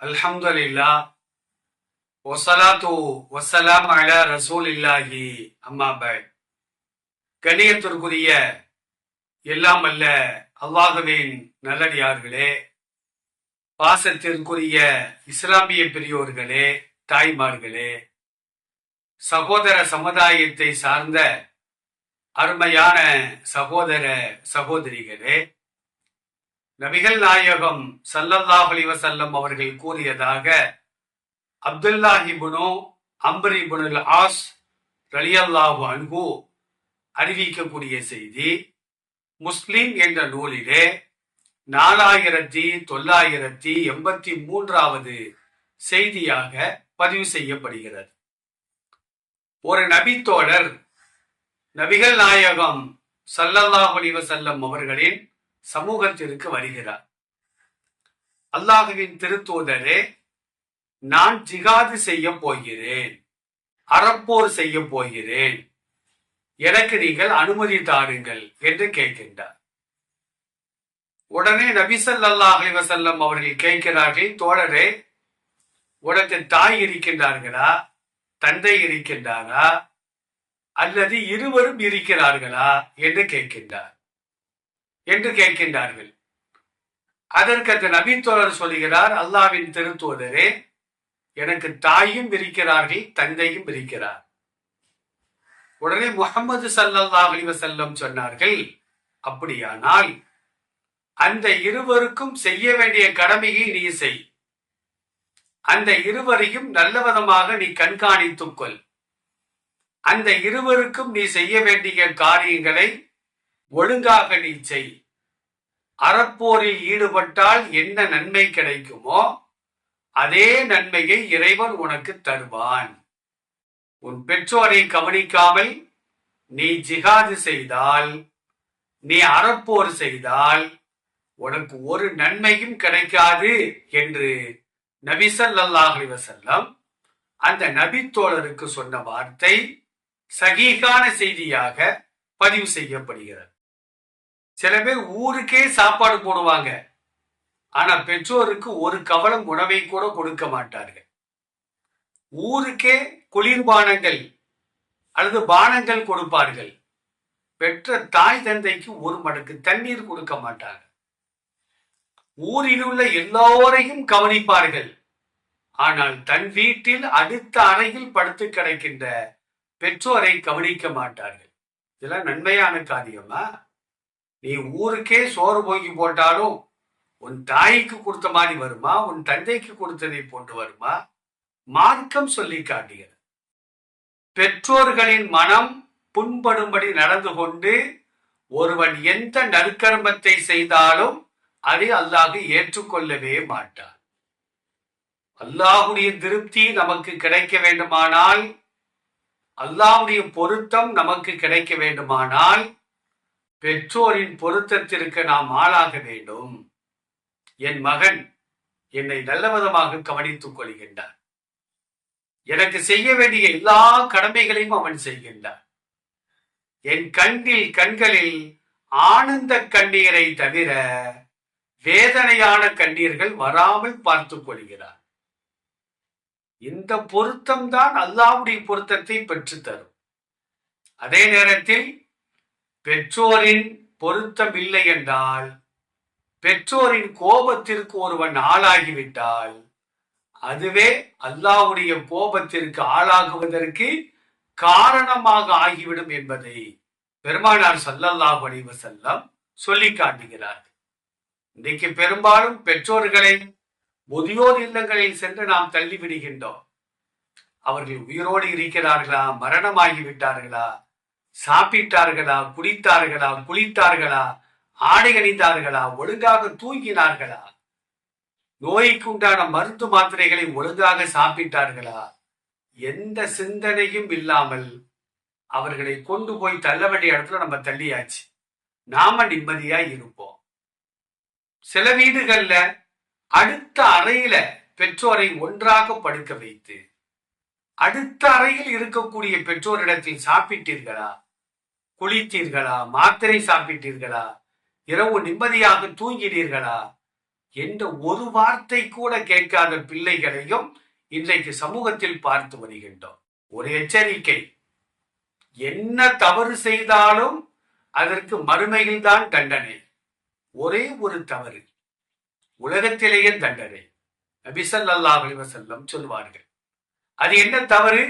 அல்ஹம்துலில்லா. ஒசலாத்து வசலாம் அல ரசூல் இல்லாஹி அம்மாபாய் கணியத்திற்குரிய எல்லாம் அல்ல அல்லாஹுவின் நல்லடியார்களே. பாசத்திற்குரிய இஸ்லாமிய பெரியோர்களே தாய்மார்களே. சகோதர சமுதாயத்தை சார்ந்த அருமையான சகோதர சகோதரிகளே. நபிகள் நாயகம் சல்லல்லாஹ் அலிவசல்லம் அவர்கள் கூறியதாக அப்துல்லாஹிபுனு அம்பரிபுனுல் ஆஸ் ரலியல்லாஹு அன்ஹு அறிவிக்கக்கூடிய செய்தி முஸ்லிம் என்ற நூலிலே நாலாயிரத்தி தொள்ளாயிரத்தி எண்பத்தி மூன்றாவது செய்தியாக பதிவு செய்யப்படுகிறது. ஒரு நபித்தோழர் நபிகள் நாயகம் சல்லல்லாஹ் அலிவசல்லம் அவர்களின் சமூகத்திற்கு வருகிறார். அல்லாஹுவின் திருத்தூதரே நான் ஜிகாது செய்ய போகிறேன். அறப்போர் செய்ய போகிறேன். எனக்கு நீங்கள் அனுமதி தாருங்கள் என்று கேட்கின்றார். உடனே நபி ஸல்லல்லாஹு அலைஹி அவர்கள் கேட்கிறார்கள் தோழரே உனக்கு தாய் இருக்கின்றார்களா? தந்தை இருக்கின்றாரா? அல்லது இருவரும் இருக்கிறார்களா? என்று கேட்கின்றார். என்று கேட்கின்றார்கள். அதற்கு அந்த நபித்தோழர் சொல்கிறார் அல்லாவின் திருத்துவதரே எனக்கு தாயும் இருக்கிறார்கள் தந்தையும் இருக்கிறார். உடனே முகமது சல்லல்லாஹ் அலிவசல்லம் சொன்னார்கள் அப்படியானால் அந்த இருவருக்கும் செய்ய வேண்டிய கடமையை நீ செய். அந்த இருவரையும் நல்ல விதமாக நீ கண்காணித்துக் கொள். அந்த இருவருக்கும் நீ செய்ய வேண்டிய காரியங்களை ஒழுங்காக நீ செய். அறப்போரில் ஈடுபட்டால் என்ன நன்மை கிடைக்குமோ அதே நன்மையை இறைவன் உனக்கு தருவான். உன் பெற்றோரை கவனிக்காமல் நீ ஜிகாது செய்தால் நீ அறப்போர் செய்தால் உனக்கு ஒரு நன்மையும் கிடைக்காது என்று நபி வசல்லம் அந்த நபித்தோழருக்கு சொன்ன வார்த்தை சகீகான செய்தியாக பதிவு செய்யப்படுகிறது. சில பேர் ஊருக்கே சாப்பாடு போடுவாங்க. ஆனா பெற்றோருக்கு ஒரு கவலம் உணவை கூட கொடுக்க மாட்டார்கள். ஊருக்கே குளிர்பானங்கள் அல்லது பானங்கள் கொடுப்பார்கள். பெற்ற தாய் தந்தைக்கு ஒரு மடக்கு தண்ணீர் கொடுக்க மாட்டாங்க ஊரில் உள்ள எல்லோரையும் கவனிப்பார்கள். ஆனால் தன் வீட்டில் அடுத்த அறையில் படுத்து கிடக்கின்ற பெற்றோரை கவனிக்க மாட்டார்கள். இதெல்லாம் நன்மையான காரியமா? நீ ஊருக்கே சோறு போக்கி போட்டாலும் உன் தாய்க்கு கொடுத்த மாதிரி வருமா? உன் தந்தைக்கு கொடுத்ததை போட்டு வருமா? மார்க்கம் சொல்லி காட்டுகிறது. பெற்றோர்களின் மனம் புண்படும்படி நடந்து கொண்டு ஒருவன் எந்த நற்கர்மத்தை செய்தாலும் அதை அல்லாஹ் ஏற்றுக்கொள்ளவே மாட்டான். அல்லாஹுடைய திருப்தி நமக்கு கிடைக்க வேண்டுமானால் அல்லாஹுடைய பொருத்தம் நமக்கு கிடைக்க வேண்டுமானால் பெற்றோரின் பொருத்தத்திற்கு நாம் ஆளாக வேண்டும். என் மகன் என்னை நல்ல விதமாக கவனித்துக் கொள்கின்றான் எனக்கு செய்ய வேண்டிய எல்லா கடமைகளையும் அவன் செய்கின்றான் என் கண்ணில் கண்களில் ஆனந்த கண்ணீரை தவிர வேதனையான கண்ணீர்கள் வராமல் பார்த்துக் கொள்கிறார். இந்த பொருத்தம்தான் அல்லாவுடைய பொருத்தத்தை பெற்றுத்தரும் அதே நேரத்தில் பெற்றோரின் பொருத்தம் இல்லை என்றால் பெற்றோரின் கோபத்திற்கு ஒருவன் ஆளாகிவிட்டால் அதுவே அல்லாவுடைய கோபத்திற்கு ஆளாகுவதற்கு காரணமாக ஆகிவிடும் என்பதை பெருமானார் சல்லல்லாஹு வடிவ செல்லம் சொல்லி காட்டுகிறார் இன்றைக்கு பெரும்பாலும் பெற்றோர்களை முதியோர் இல்லங்களில் சென்று நாம் தள்ளிவிடுகின்றோம். அவர்கள் உயிரோடு இருக்கிறார்களா மரணமாகி விட்டார்களா சாப்பிட்டார்களா குடித்தார்களா குளித்தார்களா ஆடை அணிந்தார்களா ஒழுங்காக தூங்கினார்களா? நோய்க்கு உண்டான மருந்து மாத்திரைகளை ஒழுங்காக சாப்பிட்டார்களா? எந்த சிந்தனையும் இல்லாமல் அவர்களை கொண்டு போய் தள்ள வேண்டிய இடத்துல நம்ம தள்ளியாச்சு. நாம நிம்மதியா இருப்போம். சில வீடுகள்ல அடுத்த அறையில பெற்றோரை ஒன்றாக படுக்க வைத்து அடுத்த அறையில் இருக்கக்கூடிய பெற்றோரிடத்தில் சாப்பிட்டீர்களா? குளித்தீர்களா? மாத்திரை சாப்பிட்டீர்களா? இரவு நிம்மதியாக தூங்கினீர்களா? என்ற ஒரு வார்த்தை கூட கேட்காத பிள்ளைகளையும் இன்றைக்கு சமூகத்தில் பார்த்து வருகின்றோம். ஒரு எச்சரிக்கை. என்ன தவறு செய்தாலும் அதற்கு மறுமையில் தான் தண்டனை. ஒரே ஒரு தவறு. உலகத்திலேயே தண்டனை. நபிசல்லா செல்லம் சொல்வார்கள். அது என்ன தவறு?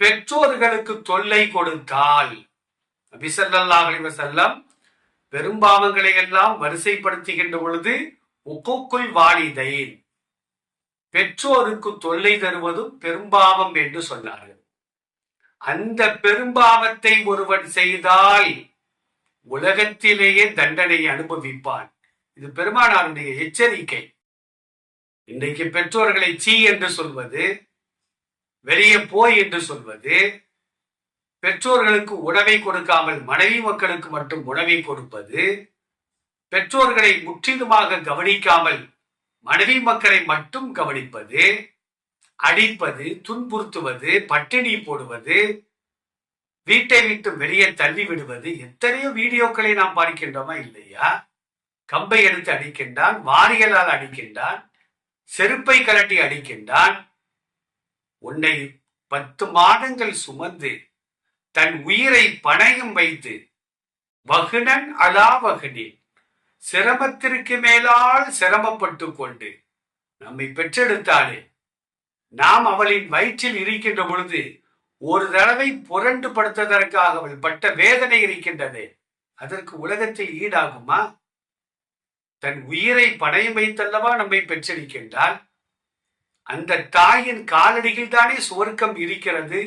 பெற்றோர்களுக்கு தொல்லை கொடுத்தால். நபிசல்லா செல்லம் பெரும்பாவங்களை எல்லாம் வரிசைப்படுத்துகின்ற பொழுது உக்குக்குள் வாலிதைன். பெற்றோருக்கு தொல்லை தருவதும் பெரும்பாவம் என்று சொன்னார்கள். அந்த பெரும்பாவத்தை ஒருவன் செய்தால் உலகத்திலேயே தண்டனை அனுபவிப்பான். இது பெருமானாருடைய எச்சரிக்கை. இன்றைக்கு பெற்றோர்களை சீ என்று சொல்வது வெளியே போய் என்று சொல்வது பெற்றோர்களுக்கு உணவை கொடுக்காமல் மனைவி மக்களுக்கு மட்டும் உணவை கொடுப்பது பெற்றோர்களை முற்றிலுமாக கவனிக்காமல் மனைவி மக்களை மட்டும் கவனிப்பது அடிப்பது துன்புறுத்துவது பட்டினி போடுவது வீட்டை விட்டு வெளியே தள்ளி விடுவது எத்தனையோ வீடியோக்களை நாம் பார்க்கின்றோமா இல்லையா? கம்பை எடுத்து அடிக்கின்றான் வாரியலால் அடிக்கின்றான் செருப்பை கலட்டி அடிக்கின்றான் உன்னை பத்து மாதங்கள் சுமந்து தன் உயிரை பணையும் வைத்து வகுனன் அலாவகனே சிரமத்திற்கு மேலால் சிரமப்பட்டு கொண்டு நம்மை பெற்றெடுத்தாலே நாம் அவளின் வயிற்றில் இருக்கின்ற பொழுது ஒரு தடவை புரண்டு படுத்ததற்காக அவள் பட்ட வேதனை இருக்கின்றது. அதற்கு உலகத்தில் ஈடாகுமா? தன் உயிரை பணையம் வைத்தல்லவா நம்மை பெற்றெடுக்கின்றால் அந்த தாயின் காலடியில் தானே சுவர்க்கம் இருக்கிறது.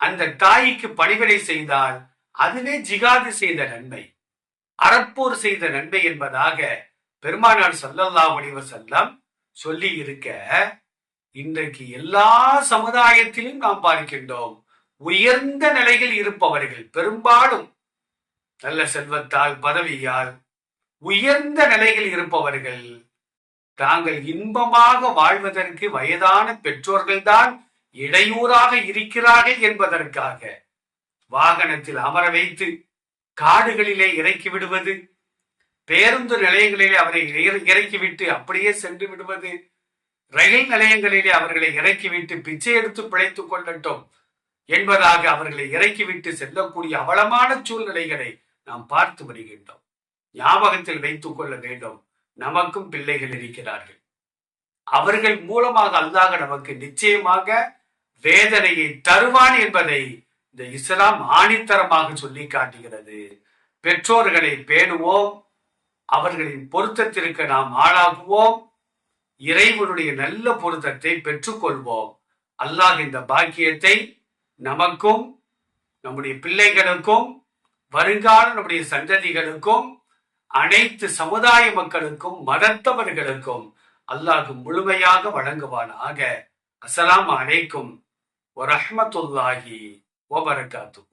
அந்த தாய்க்கு பணிவிடை செய்தால் அதுவே ஜிகாது செய்த நன்மை. அறப்போர் செய்த நன்மை என்பதாக பெருமானார் சல்லல்லா வடிவ செல்லம் சொல்லி இருக்க இன்றைக்கு எல்லா சமுதாயத்திலும் நாம் பார்க்கின்றோம். உயர்ந்த நிலையில் இருப்பவர்கள் பெரும்பாலும் நல்ல செல்வத்தால் பதவியால் உயர்ந்த நிலையில் இருப்பவர்கள் தாங்கள் இன்பமாக வாழ்வதற்கு வயதான பெற்றோர்கள்தான் இடையூறாக இருக்கிறார்கள் என்பதற்காக வாகனத்தில் அமர வைத்து காடுகளிலே இறக்கி விடுவது பேருந்து நிலையங்களிலே அவரை இறக்கிவிட்டு அப்படியே சென்று விடுவது ரயில் நிலையங்களிலே அவர்களை இறக்கிவிட்டு பிச்சை எடுத்து பிழைத்துக் கொள்ளட்டும் என்பதாக அவர்களை இறக்கிவிட்டு செல்லக்கூடிய அவலமான சூழ்நிலைகளை நாம் பார்த்து வருகின்றோம். ஞாபகத்தில் வைத்துக் கொள்ள வேண்டும். நமக்கும் பிள்ளைகள் இருக்கிறார்கள். அவர்கள் மூலமாக அல்லாஹ் நமக்கு நிச்சயமாக வேதனையை தருவான் என்பதை இந்த இஸ்லாம் ஆணித்தரமாக சொல்லி காட்டுகிறது. பெற்றோர்களை பேணுவோம். அவர்களின் பொருத்தத்திற்கு நாம் ஆளாகுவோம். இறைவனுடைய நல்ல பொருத்தத்தை பெற்றுக்கொள்வோம். அல்லாஹ் இந்த பாக்கியத்தை நமக்கும் நம்முடைய பிள்ளைகளுக்கும் வருங்கால நம்முடைய சந்ததிகளுக்கும் அனைத்து சமுதாய மக்களுக்கும் மதத்தவர்களுக்கும் அல்லாஹ் முழுமையாக வழங்குவானாக. அஸ்ஸலாமு அலைக்கும் வரஹ்மத்துல்லாஹி வபரகாத்து